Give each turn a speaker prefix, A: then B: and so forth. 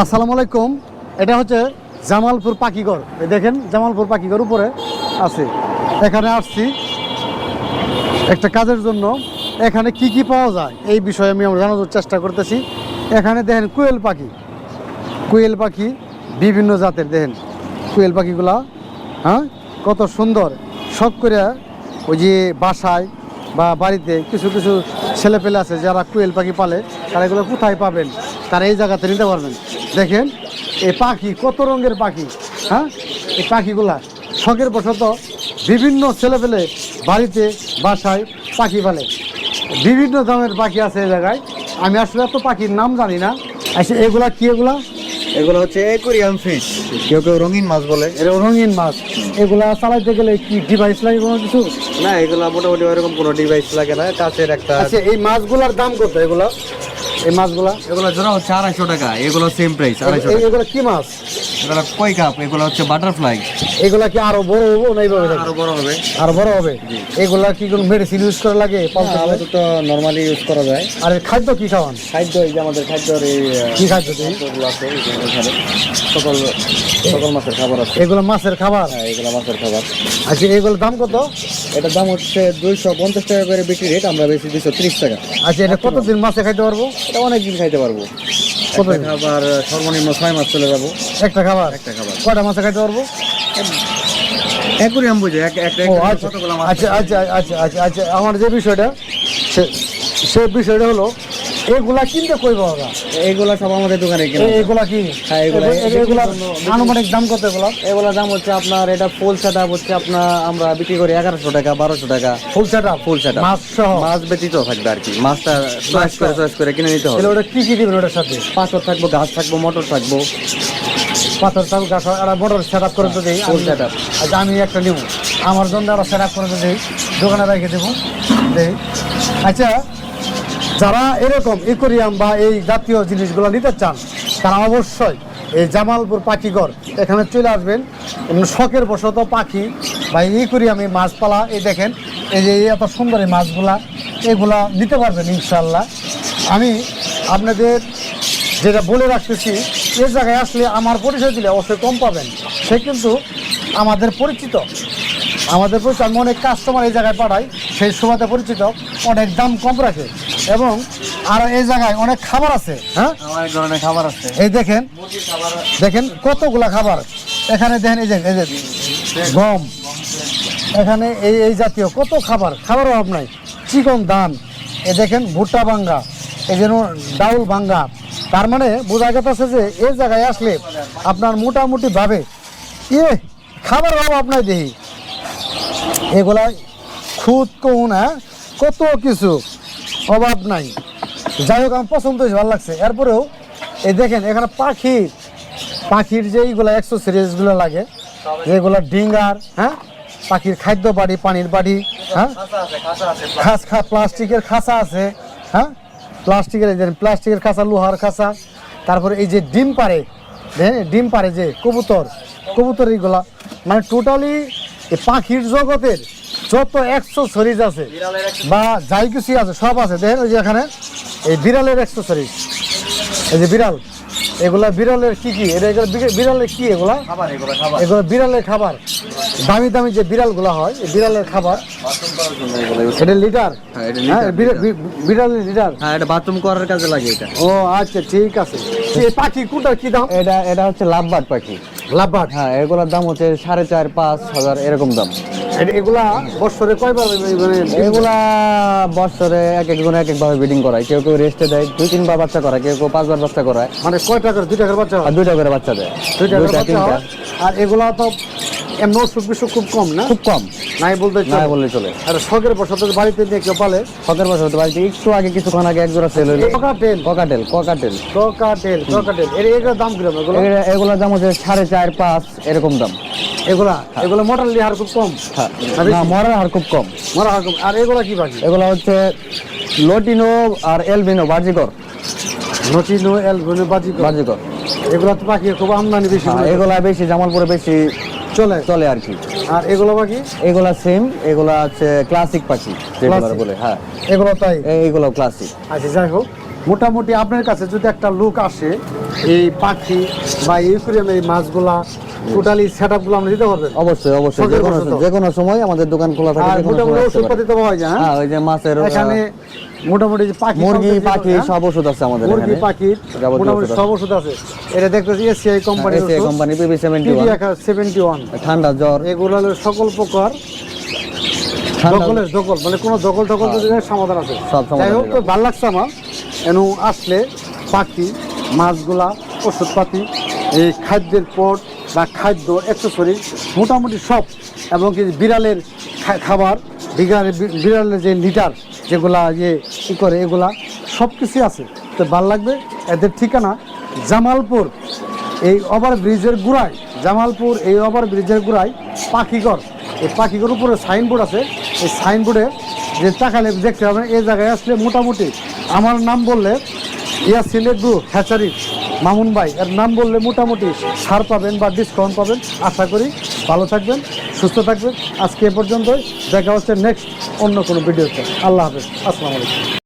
A: আসসালামু আলাইকুম। এটা হচ্ছে জামালপুর পাখিঘর। এই দেখেন, জামালপুর পাখিঘর উপরে আছে। এখানে আসছি একটা কাজের জন্য। এখানে কি কি পাওয়া যায়, এই বিষয়ে আমি আমরা জানানোর চেষ্টা করতেছি। এখানে দেখেন কুয়েল পাখি। কুয়েল পাখি বিভিন্ন জাতের, দেখেন। কুয়েল পাখিগুলা হ্যাঁ? কত সুন্দর। শখ করে ওই যে বাসায় বা বাড়িতে কিছু কিছু ছেলে পেলে আছে, যারা কুয়েল পাখি পালে, তারা এগুলো কোথায় পাবেন? তারা এই জায়গাতে নিতে পারবেন। দেখেন, এই পাখি কত রঙের পাখি হ্যাঁ? এই পাখিগুলা শখের বশত বিভিন্ন ছেলেপেলে বাড়িতে, বাসায় পাখি পালে। বিভিন্ন ধরনের পাখি আছে এই জায়গায়। আমি আসলে এত পাখির নাম জানি না। আচ্ছা এগুলা কি এগুলা?
B: এগুলো হচ্ছে একুরিয়াম ফিশ কেউ কেউ রঙিন মাছ বলে।
A: এটা রঙিন মাছ। এগুলা চালাইতে গেলে কি ডিভাইস লাগে কোনো কিছু?
B: না এগুলো মোটামুটি এরকম কোনো ডিভাইস লাগে না। কাছের একটা
A: আচ্ছা এই মাছগুলার দাম কত এগুলা? এই মাছগুলা?
B: এগুলো জোড়া হচ্ছে আড়াইশো টাকা। এগুলো সেম প্রাইস আড়াইশো
A: এগুলা কি মাছ?
B: এগুলো কই কাপ এগুলো হচ্ছে বাটারফ্লাই
A: এগুলা কি আরও বড় হব না এইভাবে?
B: আরও বড় হবে।
A: আরও বড় হবে? এগুলা কি কোনো মেডিসিন ইউজ করা লাগে? পালতে?
B: আপাতত নর্মালি ইউজ করা যায়।
A: আর এর খাদ্য কি খাওয়ান?
B: খাদ্য এই যে আমাদের খাদ্যর এই
A: কি খাদ্য
B: খাদ্যগুলো আছে এখানে। সকল সকল মাছের খাবার আছে।
A: এগুলো মাছের খাবার?
B: হ্যাঁ এগুলো মাছের খাবার।
A: আচ্ছা এগুলোর দাম কত?
B: এটার দাম হচ্ছে দুইশো পঞ্চাশ টাকা করে বিক্রি রেট আমরা বেশি দুইশো ত্রিশ টাকা।
A: আচ্ছা এটা কতদিন মাছে খাইতে পারব?
B: এটা অনেক দিন খাইতে পারব। একটা খাবার সর্বনিম্ন ছয় মাস চলে যাব।
A: একটা খাবার?
B: একটা খাবার।
A: কয়টা মাছ খাইতে পারব?
B: অ্যাকুরিয়াম বুঝে
A: আচ্ছা আচ্ছা আচ্ছা আচ্ছা আচ্ছা আচ্ছা আমার যে বিষয়টা সে সে বিষয়টা হলো এগুলা কিনতে কই পাওয়া যায়?
B: এইগুলা সব আমাদের দোকানে কিনা
A: এগুলা কি?
B: হ্যাঁ, এগুলা-
A: এগুলা- আনুমানিক দাম কত এগুলা?
B: এগুলোর দাম হচ্ছে আপনার এটা ফুল সেট হচ্ছে আপনার আমরা বিক্রি করি এগারোশো টাকা বারোশো টাকা।
A: Full set up
B: full set
A: মাছ সহ?
B: মাছ ব্যতীত থাকবে আর কি। মাছটা চয়েস করে চয়েস করে কিনে নিতে হবে।
A: তাহলে ওটা কি কি দিবেন ওটার সাথে?
B: পাথর থাকব গাছ থাকব মটর থাকব।
A: পাথর চাল গাছ আর মোটর সেট আপ করে তো দিই
B: ফুল সেট আপ
A: আচ্ছা আমি একটা নিব। আমার জন্য একটা সেট আপ করে তো দিই দোকানে রেখে দেবো। দেই। আচ্ছা যারা এরকম ইকোরিয়াম বা এই জাতীয় জিনিসগুলো নিতে চান, তারা অবশ্যই এই জামালপুর পাখিঘর এখানে চলে আসবেন। শখের বশত পাখি বা ইকোরিয়াম এই এই দেখেন, এই যে এত সুন্দর এই মাছগুলা, এগুলা নিতে পারবেন ইনশাল্লাহ আমি আপনাদের যেটা বলে রাখতেছি এই জায়গায় আসলে আমার পরিচয় দিলে অবশ্যই কম পাবেন। সে কিন্তু আমাদের পরিচিত আমাদের পরিচিত আমি অনেক কাস্টমার এই জায়গায় পাঠাই সেই সুবাদে পরিচিত অনেক দাম কম রাখে। এবং আর এই জায়গায় অনেক খাবার আছে হ্যাঁ?
B: অনেক ধরনের খাবার আছে।
A: এই দেখেন দেখেন কতগুলা খাবার। এখানে দেখেন এই যে এই যে গম। এখানে এই এই জাতীয় কত খাবার খাবার অভাব নাই। চিকন ধান এ দেখেন ভুট্টা ভাঙ্গা এই যেন ডাউল ভাঙ্গা। তার মানে বোঝা গেছে যে এই জায়গায় আসলে আপনার মোটামুটিভাবে ইয়ে খাবার অভাব নাই দেখি এগুলা খুদ কোন হ্যাঁ কত কিছু অভাব নাই। যাই হোক, আমার পছন্দ হয়েছে, ভালো লাগছে। এরপরেও এই দেখেন, এখানে পাখি, পাখির যে এইগুলো এক্সেসরিজগুলো লাগে, যেগুলো ডিঙ্গার হ্যাঁ? পাখির খাদ্য বাড়ি, পানির বাড়ি হ্যাঁ? খাস খা, প্লাস্টিকের খাঁচা আছে হ্যাঁ? প্লাস্টিকের প্লাস্টিকের খাঁচা, লোহার খাঁচা। তারপরে এই যে ডিম পারে দেখেন ডিম পারে যে কবুতর কবুতর এইগুলা মানে টোটালি পাখির জগতের যত একশো শরীর আছে বা যাই কিছু আছে সব আছে। দেখেন ওই যে এখানে এই বিড়ালের একশো শরীর এই যে বিড়াল এগুলা বিড়ালের কি কি? এটা এগুলো বিড়ালের কি এগুলা?
B: এগুলো
A: বিড়ালের খাবার। দামি দামি যে বিড়ালগুলো হয় এই বিড়ালের খাবার। এটা লিটার
B: হ্যাঁ, এটা
A: হ্যাঁ বিড়ালের লিটার
B: হ্যাঁ এটা বাথরুম করার কাজে লাগে এটা।
A: ও আচ্ছা ঠিক আছে। এই পাখি কোনটা কি দাম?
B: এটা এটা হচ্ছে লাভবাট পাখি।
A: লাভবাট
B: হ্যাঁ এগুলোর দাম হচ্ছে সাড়ে চার পাঁচ হাজার এরকম দাম।
A: এগুলা বছরে কয়বার মানে
B: এগুলা বছরে এক একজন এক একভাবে ব্রিডিং করায়। কেউ কেউ রেস্টে দেয় দুই তিনবার বাচ্চা করায় কেউ কেউ পাঁচবার বাচ্চা করায়।
A: মানে কয় টাকার দুই টাকার বাচ্চা হয়?
B: আর দুইটা করে বাচ্চা দেয়।
A: দুই টাকার বাচ্চা আর এগুলা তো এমন অসুখ বিসুখ খুব কম না?
B: খুব কম।
A: নাই বলতে
B: না
A: চলে।
B: বললে চলে।
A: আর শখের বছর বাড়িতে নিয়ে কেউ পালে?
B: বছর হতে বাড়িতে একটু আগে কিছুক্ষণ আগে এক জোড়া সেল হইল।
A: Cockatiel?
B: Cockatiel cockatiel.
A: Cockatiel cockatiel. এর এগুলোর দাম কীরকম? এগুলো?
B: এগুলা- এগুলোর দাম হচ্ছে সাড়ে চার পাঁচ এরকম দাম।
A: এগুলা? এগুলো মোটর লিহার খুব কম?
B: হ্যাঁ। না মরার হার খুব কম।
A: মরা হার কম আর এগুলা কি বাকি
B: এগুলো হচ্ছে লটিনো আর এলবিনো বাজিকর।
A: নটিনো এলগুনে বাজি
B: বাজিকর।
A: এগুলা তো পাখি খুব আমদানি বেশি
B: হ্যাঁ, এগুলা বেশি জামালপুরে বেশি।
A: চলে।
B: চলে আর কি।
A: আর এগুলো বাকি?
B: এগুলা সেম এগুলা হচ্ছে ক্লাসিক পাখি যেগুলো বলে হ্যাঁ।
A: এগুলো তাই?
B: এই- এইগুলো ক্লাসিক
A: আচ্ছা যাই হোক। মোটামুটি আপনার কাছে যদি একটা লুক আসে এই পাখি বা ইউকুরিয়ামের এই মাছগুলা টোটালি সেট আপগুলো আমরা দিতে পারবেন?
B: অবশ্যই অবশ্যই। যে কোনো যে কোনো সময় আমাদের দোকান খোলা থাকে
A: আর মোটামুটি
B: সময় আসতে
A: ওষুধ
B: পারে।
A: তো পাওয়া যায় হ্যাঁ?
B: হ্যাঁ ওই যে মাছের
A: এখানে মোটামুটি যে পাখি
B: মুরগি পাখি
A: হ্যাঁ?
B: সব ওষুধ আছে আমাদের
A: মুরগি
B: এখানে। যাবতীয়
A: মোটামুটি সব ওষুধ আছে। এটা দেখতেছি ACI
B: company seventy
A: PD
B: one
A: seventy one
B: ঠান্ডা জ্বর।
A: এগুলো হলো সকল প্রকার দখলের দখল মানে কোনো দখল টকল যদি সমাধান আছে।
B: সব
A: যাই হোক তো ভালো লাগছে আমার। এনু আসলে পাখি মাছগুলা ওষুধপাতি এই খাদ্যের পট বা খাদ্য অ্যাক্সেসরি মোটামুটি সব, এবং কি বিড়ালের খাবার, বিড়ালের বিড়ালের যে লিটার যেগুলা যে কী করে, এগুলা সব কিছুই আছে। তো ভালো লাগবে, এদের ঠিকানা জামালপুর, এই ওভার ব্রিজের গুড়ায়, জামালপুর, এই ওভার ব্রিজের গুড়ায় পাখিঘর এই পাখিঘর উপরে সাইনবোর্ড আছে, এই সাইনবোর্ডে যে তাকালে দেখতে পাবেন এই জায়গায় আসলে মোটামুটি আমার নাম বললে ইয়া গ্রুপ হ্যাচারি। মামুন ভাই, এর নাম বললে মোটামুটি ছাড় পাবেন বা ডিসকাউন্ট পাবেন। আশা করি ভালো থাকবেন, সুস্থ থাকবেন। আজকে এ পর্যন্তই। দেখা হচ্ছে নেক্সট অন্য কোনো ভিডিওতে আল্লাহ হাফেজ। আসসালামু আলাইকুম।